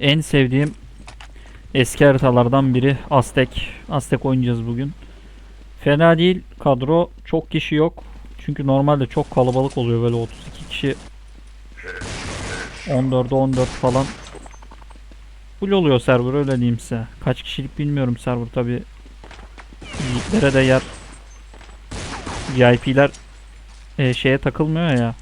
En sevdiğim eski haritalardan biri Aztek. Aztek oynayacağız bugün. Fena değil. Kadro çok kişi yok. Çünkü normalde çok kalabalık oluyor böyle 32 kişi 14'e 14 falan. Full oluyor server öyle diyeyim size. Kaç kişilik bilmiyorum server tabi. Liglere de yer. VIP'ler e, şeye takılmıyor ya.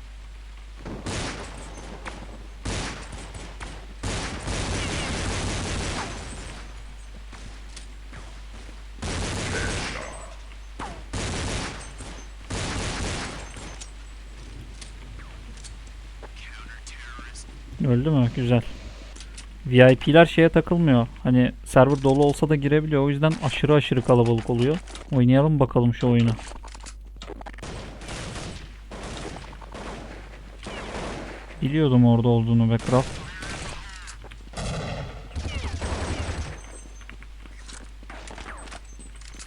Öldü mü? Güzel. VIP'ler şeye takılmıyor. Hani server dolu olsa da girebiliyor. O yüzden aşırı aşırı kalabalık oluyor. Oynayalım bakalım şu oyunu. Biliyordum orada olduğunu be kral.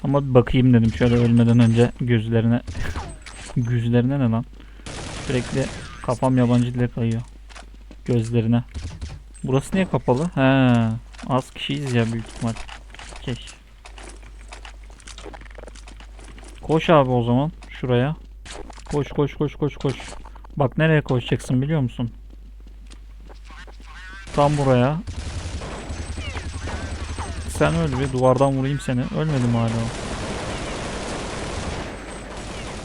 Ama bir bakayım dedim şöyle ölmeden önce gözlerine. Gözlerine ne lan? Sürekli kafam yabancı dile kayıyor. Gözlerine. Burası niye kapalı? He, az kişiyiz ya büyük ihtimal. Keş. Koş abi o zaman şuraya. Koş koş koş koş koş. Bak nereye koşacaksın biliyor musun? Tam buraya. Sen öl bir duvardan vurayım seni. Ölmedim hala.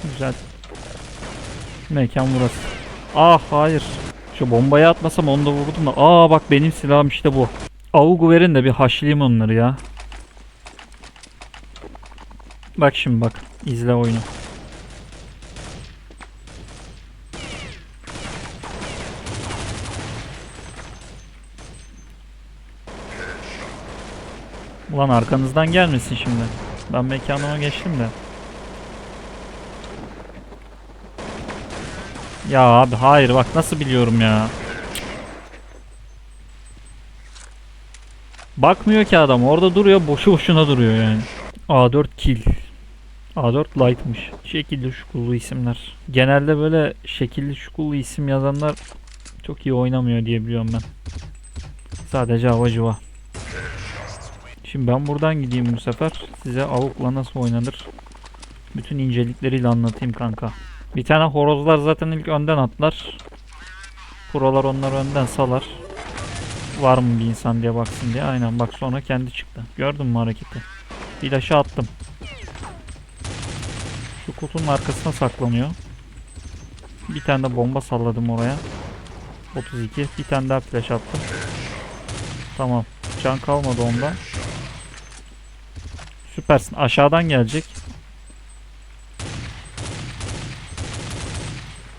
Güzel. Mekan burası. Ah hayır. Şu bombayı atmasam onu da vurdum da. Aa bak benim silahım işte bu. Avugu verin de bir haşlayayım onları ya. Bak şimdi bak. izle oyunu. Ulan arkanızdan gelmesin şimdi. Ben mekanıma geçtim de. Ya abi hayır bak nasıl biliyorum ya. Bakmıyor ki adam orada duruyor boşu boşuna duruyor yani. A4 kill. A4 light'mış. Şekilli şukullu isimler. Genelde böyle şekilli şukullu isim yazanlar çok iyi oynamıyor diye biliyorum ben. Sadece havacıva. Şimdi ben buradan gideyim bu sefer. Size avukla nasıl oynanır bütün incelikleriyle anlatayım kanka. Bir tane horozlar zaten ilk önden atlar. Prolar onları önden salar. Var mı bir insan diye baksın diye. Aynen bak sonra kendi çıktı. Gördün mü hareketi? Flaşı attım. Şu kutunun arkasına saklanıyor. Bir tane de bomba salladım oraya. 32. Bir tane daha flash attım. Tamam. Can kalmadı onda. Süpersin. Aşağıdan gelecek.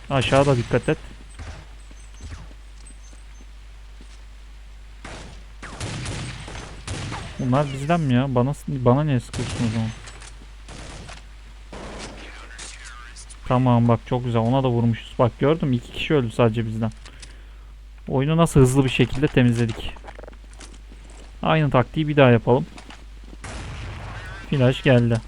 Aşağıda dikkat et. Bunlar bizden mi ya? Bana bana niye sıkıyorsun o zaman? Tamam bak çok güzel ona da vurmuşuz. Bak gördüm iki kişi öldü sadece bizden. Oyunu nasıl hızlı bir şekilde temizledik. Aynı taktiği bir daha yapalım. Flash geldi.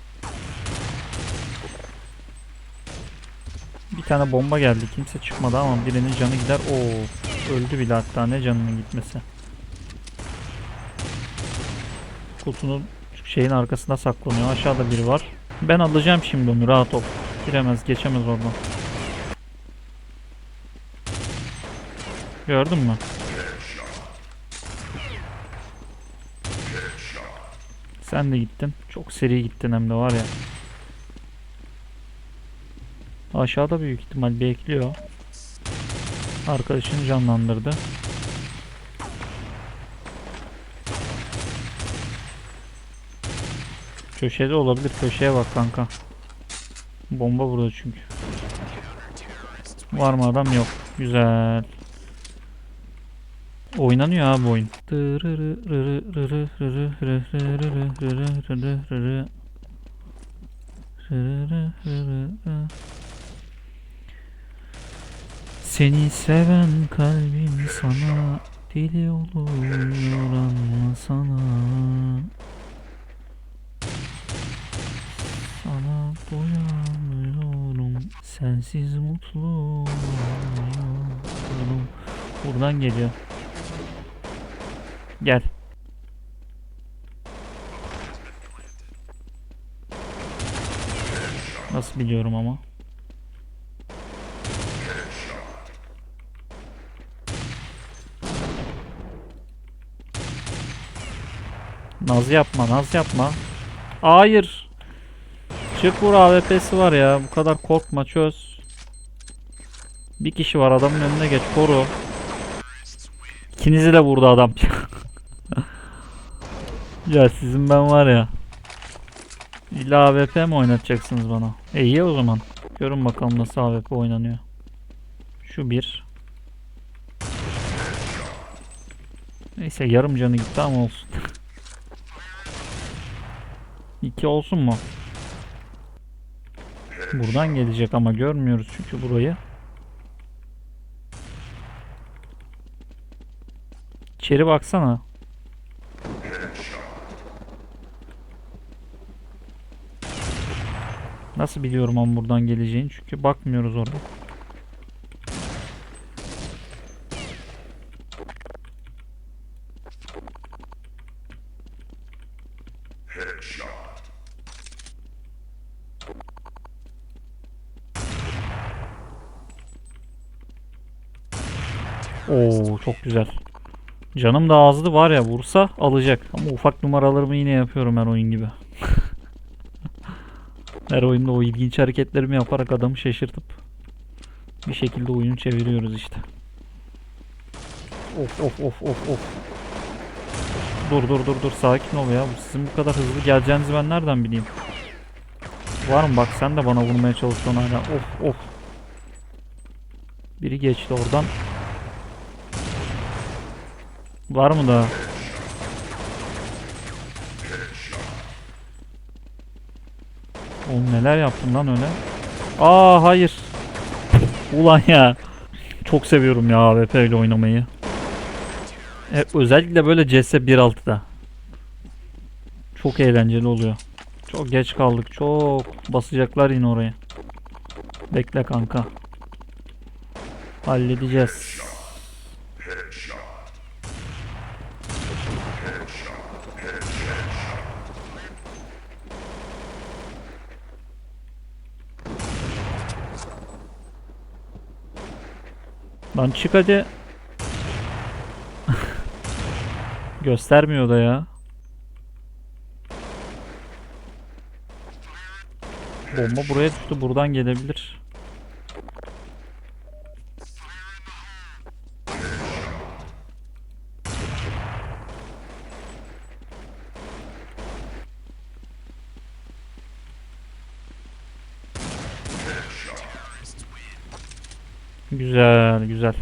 Tane bomba geldi. Kimse çıkmadı ama birinin canı gider. Oo, öldü bile hatta ne canının gitmesi. Kutunun şeyin arkasında saklanıyor. Aşağıda biri var. Ben alacağım şimdi onu rahat ol. Giremez, geçemez oradan. Gördün mü? Sen de gittin. Çok seri gittin hem de var ya. Aşağıda büyük ihtimal bekliyor. Arkadaşını canlandırdı. Köşede olabilir. Köşeye bak kanka. Bomba burada çünkü. Var mı adam? Yok. Güzel. Oynanıyor abi oyun. Seni seven kalbim sana deli olur anlasana Sana doyamıyorum sensiz mutlu olamıyorum Buradan geliyor Gel. Nasıl biliyorum ama. Naz yapma, naz yapma. Hayır. Çık vur AWP'si var ya. Bu kadar korkma çöz. Bir kişi var adamın önüne geç koru. İkinizi de vurdu adam. ya sizin ben var ya. İlla AWP mi oynatacaksınız bana? E iyi o zaman. Görün bakalım nasıl AWP oynanıyor. Şu bir. Neyse yarım canı gitti ama olsun. İki olsun mu? Buradan gelecek ama görmüyoruz çünkü burayı. İçeri baksana. Nasıl biliyorum ama buradan geleceğini çünkü bakmıyoruz oraya. Oo çok güzel. Canım da azdı var ya vursa alacak. Ama ufak numaralarımı yine yapıyorum her oyun gibi. her oyunda o ilginç hareketlerimi yaparak adamı şaşırtıp bir şekilde oyunu çeviriyoruz işte. Of of of of of. Dur dur dur dur sakin ol ya. Sizin bu kadar hızlı geleceğinizi ben nereden bileyim? Var mı bak sen de bana vurmaya çalışıyorsun hala. Of of. Biri geçti oradan. Var mı daha? Oğlum neler yaptın lan öyle? Aa hayır. Ulan ya. Çok seviyorum ya AWP ile oynamayı. E, özellikle böyle CS 1.6'da. Çok eğlenceli oluyor. Çok geç kaldık. Çok basacaklar yine oraya. Bekle kanka. Halledeceğiz. Lan çık hadi. Göstermiyor da ya. Bomba buraya düştü. Buradan gelebilir. Güzel, güzel.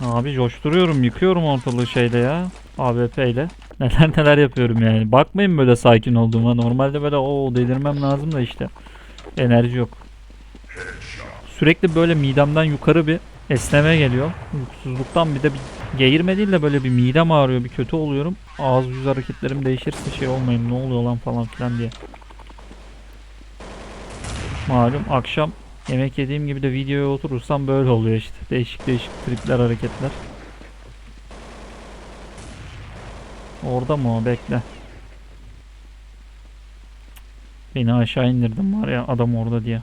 Abi coşturuyorum, yıkıyorum ortalığı şeyle ya. AWP ile. Neler neler yapıyorum yani. Bakmayın böyle sakin olduğuma. Normalde böyle o delirmem lazım da işte. Enerji yok. Sürekli böyle midemden yukarı bir esneme geliyor. Uykusuzluktan bir de bir geğirme değil de böyle bir midem ağrıyor, bir kötü oluyorum. Ağız yüz hareketlerim değişirse şey olmayayım ne oluyor lan falan filan diye. Malum akşam Yemek yediğim gibi de videoya oturursam böyle oluyor işte. Değişik değişik tripler hareketler. Orada mı o? Bekle. Beni aşağı indirdim var ya adam orada diye.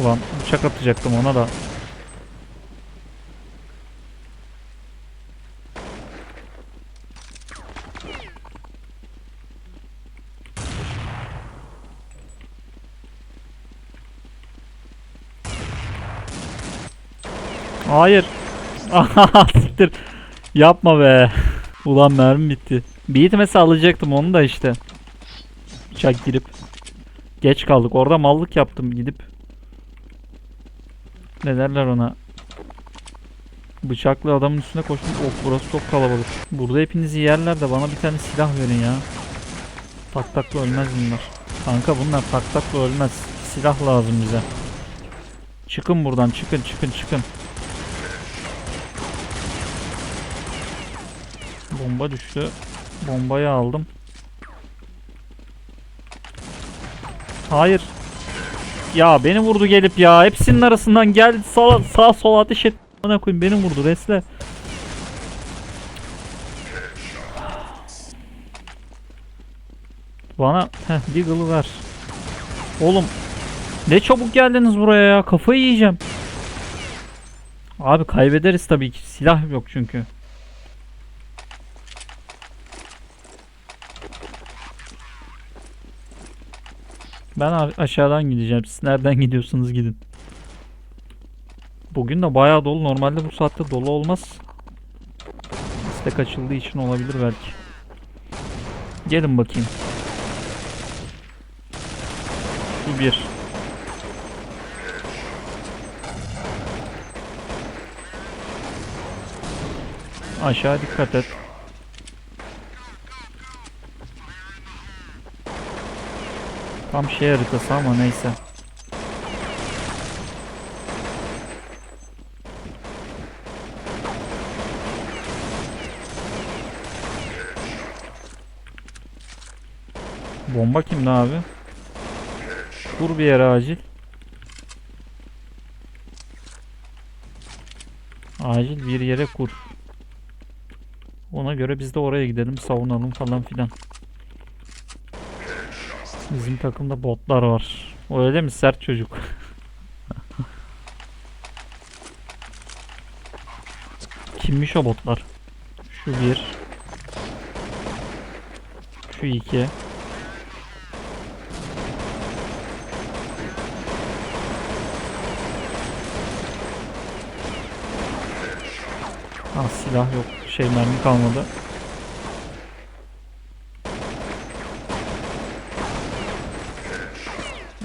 Ulan bıçak atacaktım ona da. Hayır. Siktir. Yapma be. Ulan mermi bitti. Bir itmesi alacaktım onu da işte. Bıçak girip. Geç kaldık. Orada mallık yaptım gidip. Ne derler ona? Bıçaklı adamın üstüne koştum. Of burası çok kalabalık. Burada hepinizi yerler de bana bir tane silah verin ya. Tak takla ölmez bunlar. Kanka bunlar tak takla ölmez. Silah lazım bize. Çıkın buradan çıkın çıkın çıkın. Bomba düştü. Bombayı aldım. Hayır. Ya beni vurdu gelip ya. Hepsinin arasından gel sağ, sağ sol ateş et. Bana koyayım beni vurdu resle. Bana heh Deagle'ı ver. Oğlum ne çabuk geldiniz buraya ya. Kafayı yiyeceğim. Abi kaybederiz tabii ki. Silah yok çünkü. Ben aşağıdan gideceğim. Siz nereden gidiyorsunuz gidin. Bugün de bayağı dolu. Normalde bu saatte dolu olmaz. İstek açıldığı için olabilir belki. Gelin bakayım. Bu bir. Aşağı dikkat et. Tam şey haritası ama neyse. Bomba kimde abi? Kur bir yere acil. Acil bir yere kur. Ona göre biz de oraya gidelim savunalım falan filan. Bizim takımda botlar var. O öyle mi sert çocuk? Kimmiş o botlar? Şu bir. Şu iki. Ah silah yok. Şey mermi kalmadı.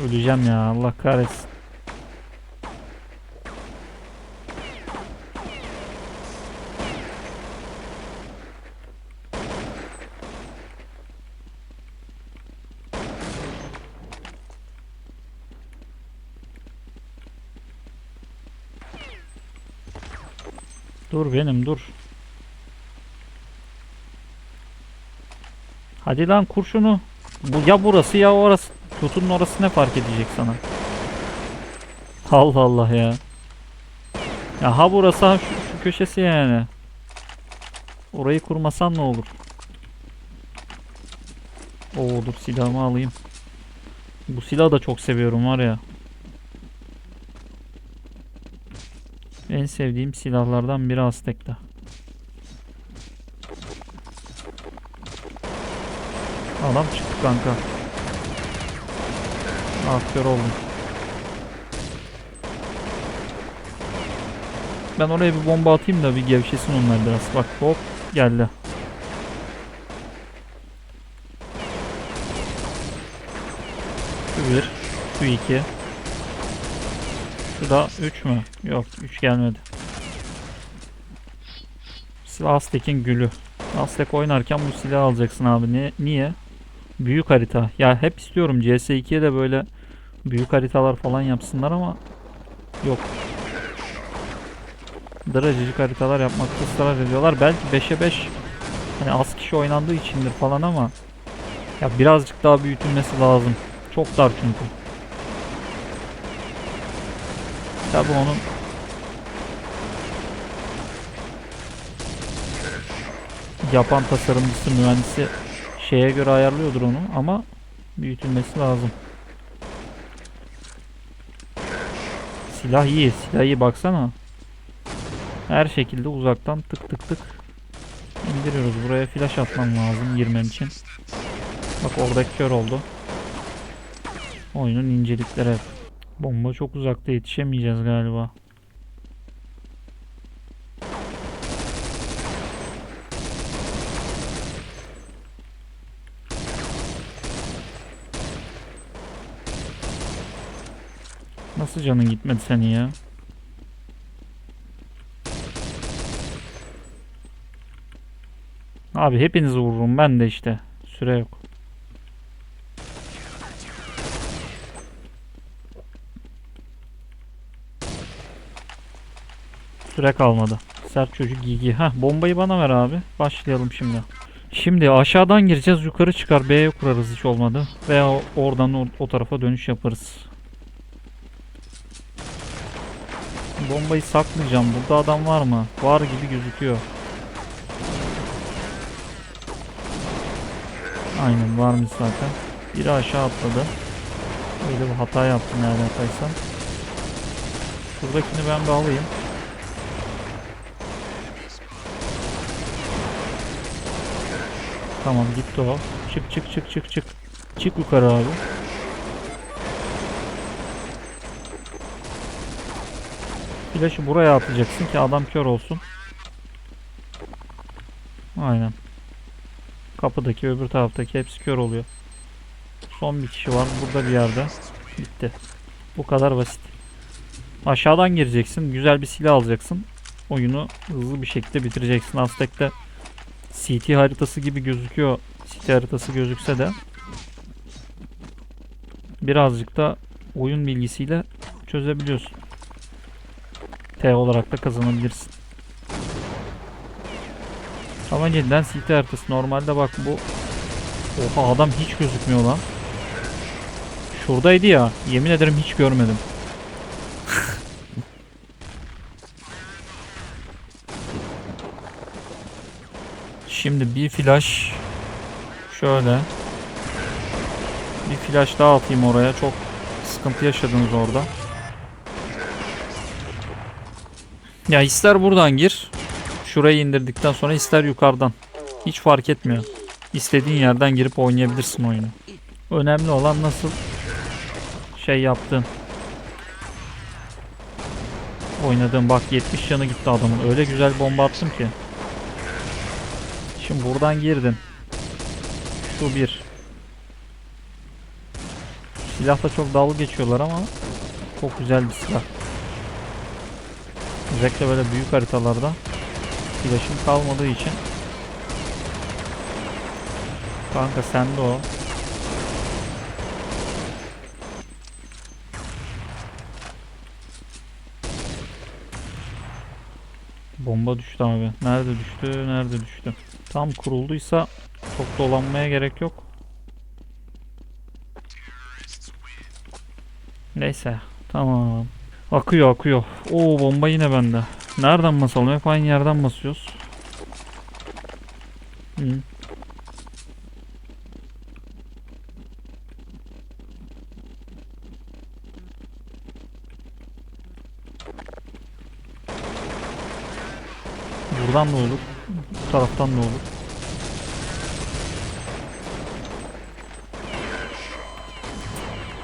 Öleceğim ya Allah kahretsin. Dur benim dur. Hadi lan kurşunu. Bu ya burası ya orası. Tutunun orası ne fark edecek sana? Allah Allah ya. Ya ha burası ha şu, şu köşesi yani. Orayı kurmasan ne olur? Oo dur silahımı alayım. Bu silahı da çok seviyorum var ya. En sevdiğim silahlardan biri Aztek'te. Adam çıktı kanka. Aktör oldum. Ben oraya bir bomba atayım da bir gevşesin onlar biraz. Bak hop geldi. Şu bir, şu iki. Şu da üç mü? Yok üç gelmedi. Aztek'in gülü. Aztek oynarken bu silahı alacaksın abi. Ne, niye? Büyük harita. Ya hep istiyorum CS2'ye de böyle büyük haritalar falan yapsınlar ama yok. Derececik haritalar yapmakta ısrar ediyorlar. Belki 5'e 5 hani az kişi oynandığı içindir falan ama ya birazcık daha büyütülmesi lazım. Çok dar çünkü. Tabi onun yapan tasarımcısı, mühendisi şeye göre ayarlıyordur onu ama büyütülmesi lazım. Silah iyi, silah iyi baksana. Her şekilde uzaktan tık tık tık indiriyoruz. Buraya flash atmam lazım girmem için. Bak oradaki kör oldu. Oyunun incelikleri. Bomba çok uzakta yetişemeyeceğiz galiba. Nasıl canın gitmedi senin ya? Abi hepinizi vururum ben de işte. Süre yok. Süre kalmadı. Sert çocuk gigi. Heh bombayı bana ver abi. Başlayalım şimdi. Şimdi aşağıdan gireceğiz. Yukarı çıkar. B'ye kurarız hiç olmadı. Veya oradan o, o tarafa dönüş yaparız. Bombayı saklayacağım. Burada adam var mı? Var gibi gözüküyor. Aynen varmış zaten. Biri aşağı atladı. Öyle bir hata yaptım eğer hataysam. Şuradakini ben bir alayım. Tamam gitti o. Çık çık çık çık çık. Çık yukarı abi. Flash'ı buraya atacaksın ki adam kör olsun. Aynen. Kapıdaki öbür taraftaki hepsi kör oluyor. Son bir kişi var burada bir yerde. Bitti. Bu kadar basit. Aşağıdan gireceksin. Güzel bir silah alacaksın. Oyunu hızlı bir şekilde bitireceksin. Aztek'te CT haritası gibi gözüküyor. CT haritası gözükse de birazcık da oyun bilgisiyle çözebiliyorsun. T olarak da kazanabilirsin. Ama cidden CT haritası. Normalde bak bu Oha adam hiç gözükmüyor lan. Şuradaydı ya. Yemin ederim hiç görmedim. Şimdi bir flash şöyle bir flash daha atayım oraya. Çok sıkıntı yaşadınız orada. Ya ister buradan gir. Şurayı indirdikten sonra ister yukarıdan. Hiç fark etmiyor. İstediğin yerden girip oynayabilirsin oyunu. Önemli olan nasıl şey yaptın. Oynadığım bak 70 canı gitti adamın. Öyle güzel bomba attım ki. Şimdi buradan girdin. Şu bir. Silahla çok dalga geçiyorlar ama çok güzel bir silah. Özellikle böyle büyük haritalarda flash'ım kalmadığı için Kanka sende o. Bomba düştü abi. Nerede düştü? Nerede düştü? Tam kurulduysa çok dolanmaya gerek yok. Neyse. Tamam. Akıyor akıyor. Oo bomba yine bende. Nereden basalım? Hep aynı yerden basıyoruz. Hı. Buradan da olur. Bu taraftan da olur.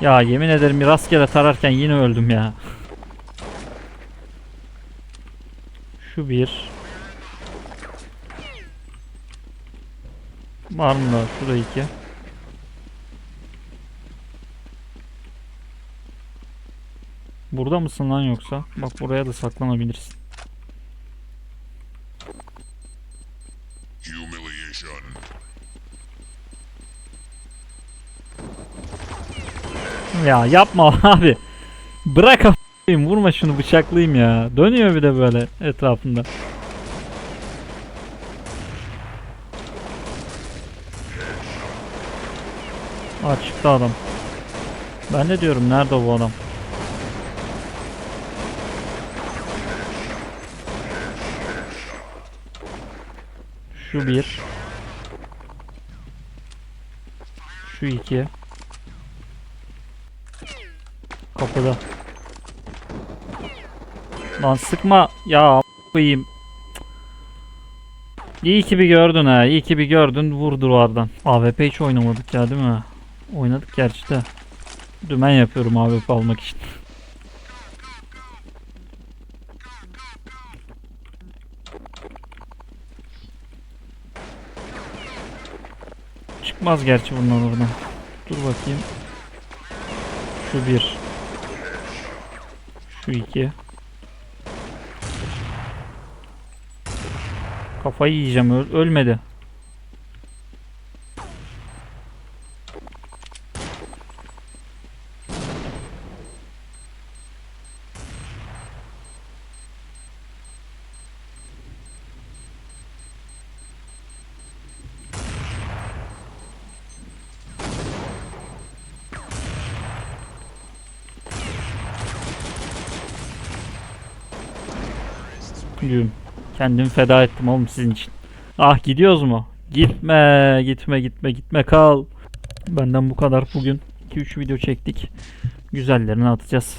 Ya yemin ederim rastgele tararken yine öldüm ya. Şu bir. Var mı da? Şurada iki. Burada mısın lan yoksa? Bak buraya da saklanabilirsin. Ya yapma abi. Bırak vurma şunu bıçaklayayım ya. Dönüyor bir de böyle etrafında. Aa çıktı adam. Ben de diyorum nerede bu adam? Şu bir. Şu iki. Kapıda. Lan sıkma ya koyayım. İyi ki bir gördün ha. İyi ki bir gördün. Vur duvardan. AWP hiç oynamadık ya değil mi? Oynadık gerçi de. Dümen yapıyorum AWP almak için. Çıkmaz gerçi bunlar oradan. Dur bakayım. Şu bir. Şu iki. Kafayı yiyeceğim. Öl ölmedi. Güm. Kendimi feda ettim oğlum sizin için. Ah gidiyoruz mu? Gitme, gitme, gitme, gitme kal. Benden bu kadar bugün. 2-3 video çektik. Güzellerini atacağız.